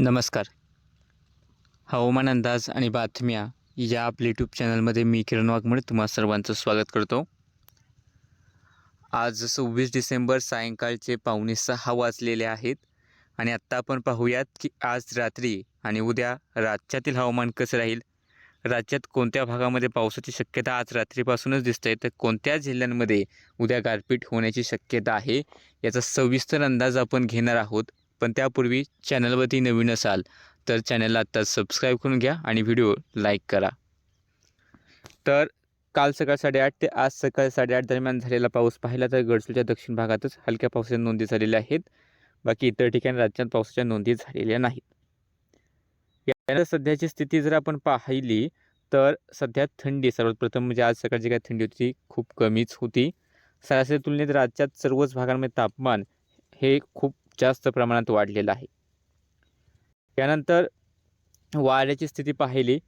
नमस्कार. हवामान अंदाज आणि बातम्या या आपल्या यूट्यूब चॅनलमध्ये मी किरण वाघमोडे तुम्हा सर्वांचं स्वागत करतो. आज सव्वीस डिसेंबर सायंकाळचे पावणे सहा वाजलेले आहेत आणि आत्ता आपण पाहूयात की आज रात्री आणि उद्या राज्यातील हवामान कसं राहील? राज्यात कोणत्या भागामध्ये पावसाची शक्यता आज रात्रीपासूनच दिसते? तर कोणत्या जिल्ह्यांमध्ये उद्या गारपीट होण्याची शक्यता आहे? याचा सविस्तर अंदाज आपण घेणार आहोत. पण त्यापूर्वी चॅनलवरती नवीन असाल तर चॅनलला आत्ता सबस्क्राईब करून घ्या आणि व्हिडिओ लाईक करा. तर काल सकाळ साडेआठ ते आज सकाळ साडेआठ दरम्यान झालेला पाऊस पाहिला तर गडचिरोलीच्या दक्षिण भागातच हलक्या पावसाच्या नोंदी झालेल्या आहेत. बाकी इतर ठिकाणी राज्यात पावसाच्या नोंदी झालेल्या नाहीत. यानंतर सध्याची स्थिती जर आपण पाहिली तर सध्या थंडी सर्वात प्रथम म्हणजे आज सकाळची काय थंडी होती ती खूप कमीच होती. सरासरी तुलनेत राज्यात सर्वच भागांमध्ये तापमान हे खूप जास्त प्रमाणात वाढलेलं आहे. त्यानंतर वाऱ्याची स्थिती पाहिली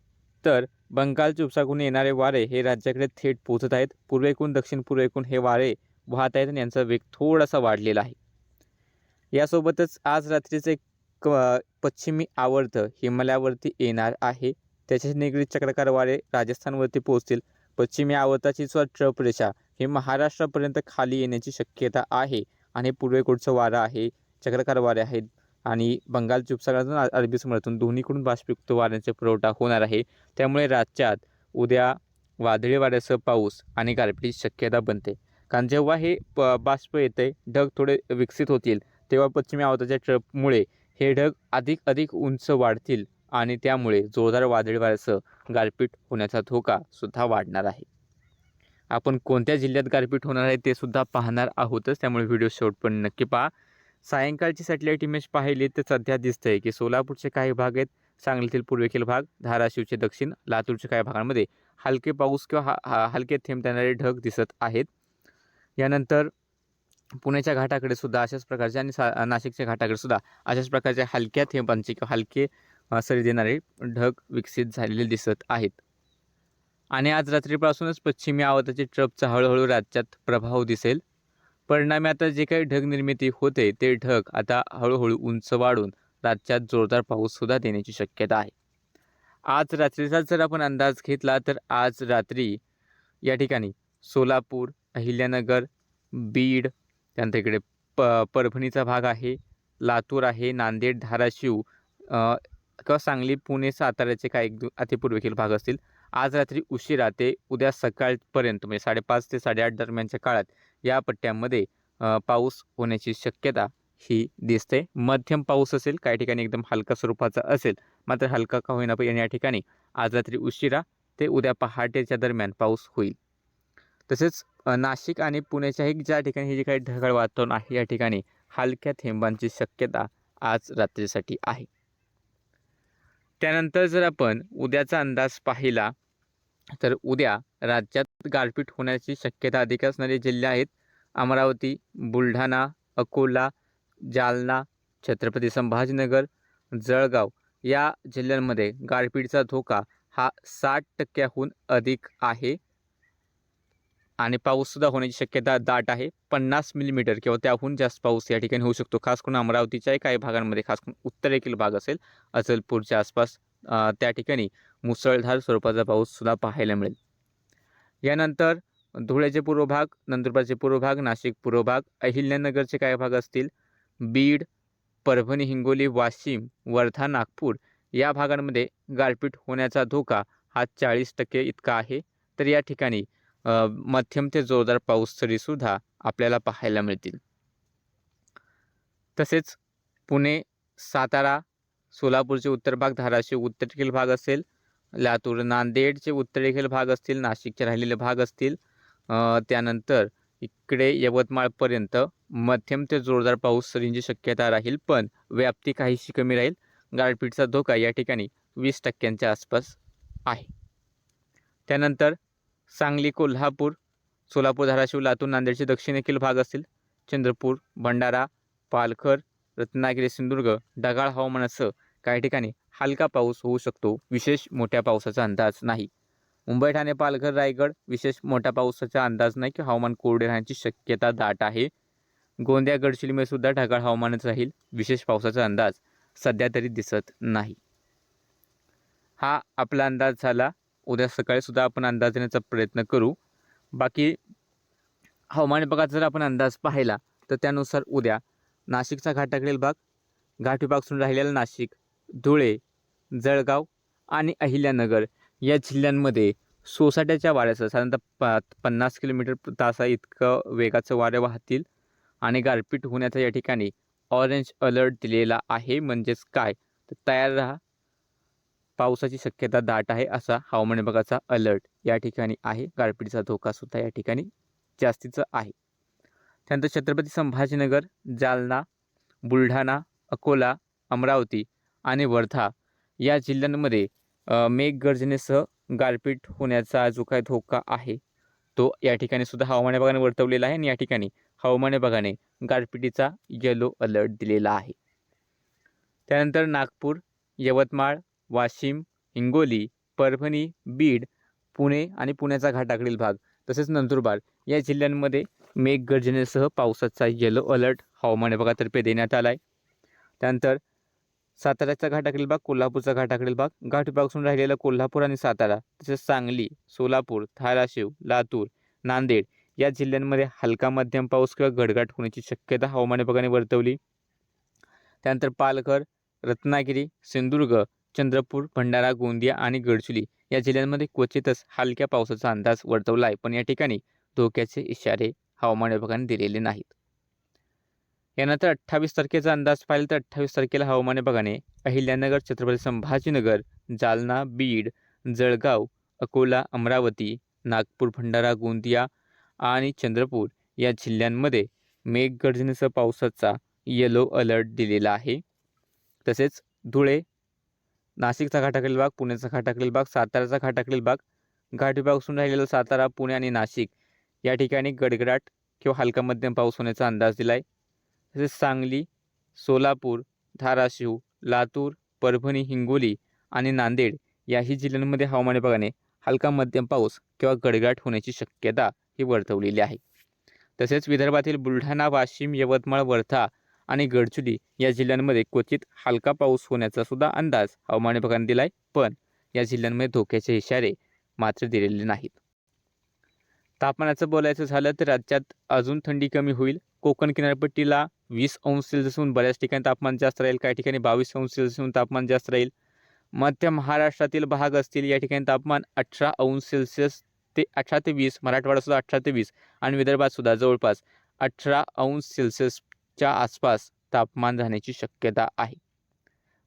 तर बंगालच्या उपसागरून येणारे वारे हे राज्याकडे थेट पोचत आहेत. पूर्वेकून दक्षिण पूर्वेकडून हे वारे वाहत आहेत आणि यांचा वेग थोडासा वाढलेला आहे. यासोबतच आज रात्रीचे क पश्चिमी आवर्त हिमालयावरती येणार आहे. त्याच्याशी निगडीत चक्रकार वारे राजस्थानवरती पोहोचतील. पश्चिमी आवर्ताची स्व ट्रप रेषा हे महाराष्ट्रापर्यंत खाली येण्याची शक्यता आहे आणि पूर्वेकडचं वारं आहे. चक्रकार वारे आहेत. आणि बंगालच्या उपसागरातून अरबी समुद्रातून दोन्हीकडून बाष्पयुक्त वाऱ्यांचा पुरवठा होणार आहे. त्यामुळे राज्यात उद्या वादळी वाऱ्यासह पाऊस आणि गारपीटची शक्यता बनते. कारण जेव्हा हे प बाष्प येते ढग थोडे विकसित होतील. तेव्हा पश्चिमी आवाजाच्या ट्रपमुळे हे ढग अधिक अधिक उंच वाढतील आणि त्यामुळे जोरदार वादळी वाऱ्यासह गारपीट होण्याचा धोका सुद्धा वाढणार आहे. आपण कोणत्या जिल्ह्यात गारपीट होणार आहे ते सुद्धा पाहणार आहोतच. त्यामुळे व्हिडिओ शेवटपर्यंत नक्की पहा. सायंकाळची सॅटेलाईट इमेज पाहिली तर सध्या दिसतंय की सोलापूरचे काही भाग आहेत. सांगलीतील पूर्वेकील भाग धाराशिवचे दक्षिण लातूरच्या काही भागांमध्ये हलके पाऊस किंवा हा हलके थेंब देणारे ढग दिसत आहेत. यानंतर पुण्याच्या घाटाकडे सुद्धा अशाच प्रकारचे आणि सा नाशिकच्या घाटाकडे सुद्धा अशाच प्रकारच्या हलक्या थेंबांचे किंवा हलके सरी देणारे ढग विकसित झालेले दिसत आहेत. आणि आज रात्रीपासूनच पश्चिमी आवाजाचे ट्रपचा हळूहळू राज्यात प्रभाव दिसेल. परिणामी आता जे काही ढग निर्मिती होते ते ढग आता हळूहळू उंच वाढून राज्यात जोरदार पाऊससुद्धा देण्याची शक्यता आहे. आज रात्रीचा जर आपण अंदाज घेतला तर आज रात्री या ठिकाणी सोलापूर अहिल्यानगर बीड त्यानंतर इकडे प परभणीचा भाग आहे लातूर आहे नांदेड धाराशिव किंवा सांगली पुणे साताऱ्याचे काही एक अतिपूर्वेखील भाग असतील. आज रात्री उशिरा ते उद्या सकाळपर्यंत म्हणजे साडेपाच ते साडेआठ दरम्यानच्या काळात या पट्ट्यांमध्ये पाऊस होण्याची शक्यता ही दिसते. मध्यम पाऊस असेल काही ठिकाणी एकदम हलका स्वरूपाचा असेल मात्र हलका का होईना पण या ठिकाणी आज रात्री उशिरा ते उद्या पहाटेच्या दरम्यान पाऊस होईल. तसेच नाशिक आणि पुण्याच्याही ज्या ठिकाणी हे जे काही ढगाळ वातावरण आहे या ठिकाणी हलक्या थेंबांची शक्यता आज रात्रीसाठी आहे. त्यानंतर जर आपण उद्याचा अंदाज पाहिला तर उद्या राज्यात गारपीट होण्याची शक्यता अधिक असणारे जिल्हे आहेत. अमरावती बुलढाणा अकोला जालना छत्रपती संभाजीनगर जळगाव या जिल्ह्यांमध्ये गारपीटचा धोका हा साठ टक्क्याहून अधिक आहे. आणि पाऊससुद्धा होण्याची शक्यता दाट आहे. पन्नास मिलीमीटर किंवा त्याहून जास्त पाऊस या ठिकाणी होऊ शकतो. खास करून अमरावतीच्याही काही भागांमध्ये खास करून उत्तरेकडील भाग असेल अचलपूरच्या आसपास त्या ठिकाणी मुसळधार स्वरूपाचा पाऊससुद्धा पाहायला मिळेल. यानंतर धुळ्याचे पूर्व भाग नंदुरबारचे पूर्व भाग नाशिक पूर्व भाग अहिल्यानगरचे काही भाग असतील. बीड परभणी हिंगोली वाशिम वर्धा नागपूर या भागांमध्ये गारपीट होण्याचा धोका हा चाळीस टक्के इतका आहे. तर या ठिकाणी मध्यम ते जोरदार पाऊस तरीसुद्धा आपल्याला पाहायला मिळतील. तसेच पुणे सातारा सोलापूरचे उत्तर भाग धाराशिव उत्तरेकडील भाग असेल. लातूर नांदेडचे उत्तरेकडील भाग असतील. नाशिकचे राहिलेले भाग असतील. त्यानंतर इकडे यवतमाळपर्यंत मध्यम ते जोरदार पाऊस सरींची शक्यता राहील पण व्याप्ती काहीशी कमी राहील. गारपीटचा धोका या ठिकाणी वीस टक्क्यांच्या आसपास आहे. त्यानंतर सांगली कोल्हापूर सोलापूर धाराशिव लातूर नांदेडचे दक्षिणेखील भाग असतील. चंद्रपूर भंडारा पालघर रत्नागिरी सिंधुदुर्ग ढगाळ हवामानासह काही ठिकाणी हलका पाऊस होऊ शकतो. विशेष मोठ्या पावसाचा अंदाज नाही. मुंबई ठाणे पालघर रायगड विशेष मोठ्या पावसाचा अंदाज नाही की हवामान कोरडे राहण्याची शक्यता दाट आहे. गोंदिया गडचिरोलीमध्ये सुद्धा ढगाळ हवामानच राहील. विशेष पावसाचा अंदाज सध्या तरी दिसत नाही. हा आपला अंदाज झाला. उद्या सकाळीसुद्धा आपण अंदाज देण्याचा प्रयत्न करू. बाकी हवामान विभागाचा जर आपण अंदाज पाहिला तर त्यानुसार उद्या नाशिकचा घाटाकडील भाग घाट राहिलेला नाशिक धुळे जळगाव आणि अहिल्यानगर या जिल्ह्यांमध्ये सोसाट्याच्या वाऱ्यासह साधारणतः प पन्नास किलोमीटर तासा इतकं वेगाचं वारे वाहतील आणि गारपीट होण्याचा या ठिकाणी ऑरेंज अलर्ट दिलेला आहे. म्हणजेच काय? तर तयार राहा. पावसाची शक्यता दाट आहे असा हवामान विभागाचा अलर्ट या ठिकाणी आहे. गारपीटीचा धोकासुद्धा या ठिकाणी जास्तीचं आहे. त्यानंतर छत्रपती संभाजीनगर जालना बुलढाणा अकोला अमरावती आणि वर्धा या जिल्ह्यांमध्ये मेघगर्जनेसह गारपीट होण्याचा जो काही धोका आहे तो या ठिकाणी सुद्धा हवामान विभागाने वर्तवलेला आहे आणि या ठिकाणी हवामान विभागाने गारपिटीचा येलो अलर्ट दिलेला आहे. त्यानंतर नागपूर यवतमाळ वाशिम हिंगोली परभणी बीड पुणे आणि पुण्याचा घाटाकडील भाग तसेच नंदुरबार या जिल्ह्यांमध्ये मेघगर्जनेसह पावसाचा येलो अलर्ट हवामान विभागातर्फे देण्यात आला आहे त्यानंतर साताऱ्याचा घाटाकडील भाग कोल्हापूरचा घाटाकडील भाग घाट विभागातून राहिलेला कोल्हापूर आणि सातारा तसेच सांगली सोलापूर धाराशिव लातूर नांदेड या जिल्ह्यांमध्ये हलका मध्यम पाऊस किंवा गडगाट होण्याची शक्यता हवामान विभागाने वर्तवली. त्यानंतर पालघर रत्नागिरी सिंधुदुर्ग चंद्रपूर भंडारा गोंदिया आणि गडचुली या जिल्ह्यांमध्ये क्वचितच हलक्या पावसाचा अंदाज वर्तवला आहे पण या ठिकाणी धोक्याचे इशारे हवामान विभागाने दिलेले नाहीत. यानंतर अठ्ठावीस तारखेचा अंदाज पाहिला तर अठ्ठावीस तारखेला हवामान विभागाने अहिल्यानगर छत्रपती संभाजीनगर जालना बीड जळगाव अकोला अमरावती नागपूर भंडारा गोंदिया आणि चंद्रपूर या जिल्ह्यांमध्ये मेघगर्जनेसह पावसाचा येलो अलर्ट दिलेला आहे. तसेच धुळे नाशिकचा घाटाकडील भाग पुण्याचा घाटाकडील भाग साताराचा घाटाकडील भाग घाट असून राहिलेला सातारा पुणे आणि नाशिक या ठिकाणी गडगडाट किंवा हलका मध्यम पाऊस होण्याचा अंदाज दिला आहे तसेच सांगली सोलापूर धाराशिव लातूर परभणी हिंगोली आणि नांदेड याही जिल्ह्यांमध्ये हवामान विभागाने हलका मध्यम पाऊस किंवा गडगडाट होण्याची शक्यता ही वर्तवलेली आहे. तसेच विदर्भातील बुलढाणा वाशिम यवतमाळ वर्धा आणि गडचिरोली या जिल्ह्यांमध्ये क्वचित हलका पाऊस होण्याचा सुद्धा अंदाज हवामान विभागाने दिला आहे पण या जिल्ह्यांमध्ये धोक्याचे इशारे मात्र दिलेले नाहीत. तापमानाचं बोलायचं झालं तर राज्यात अजून थंडी कमी होईल. कोकण किनारपट्टीला वीस अंश सेल्सिअसहून बऱ्याच ठिकाणी तापमान जास्त राहील. काही ठिकाणी बावीस अंश सेल्सिअसहून तापमान जास्त राहील. मध्य महाराष्ट्रातील भाग असतील या ठिकाणी तापमान अठरा अंश सेल्सिअस ते अठरा ते वीस मराठवाडासुद्धा अठरा ते वीस आणि विदर्भातसुद्धा जवळपास अठरा अंश सेल्सिअसच्या आसपास तापमान राहण्याची शक्यता आहे.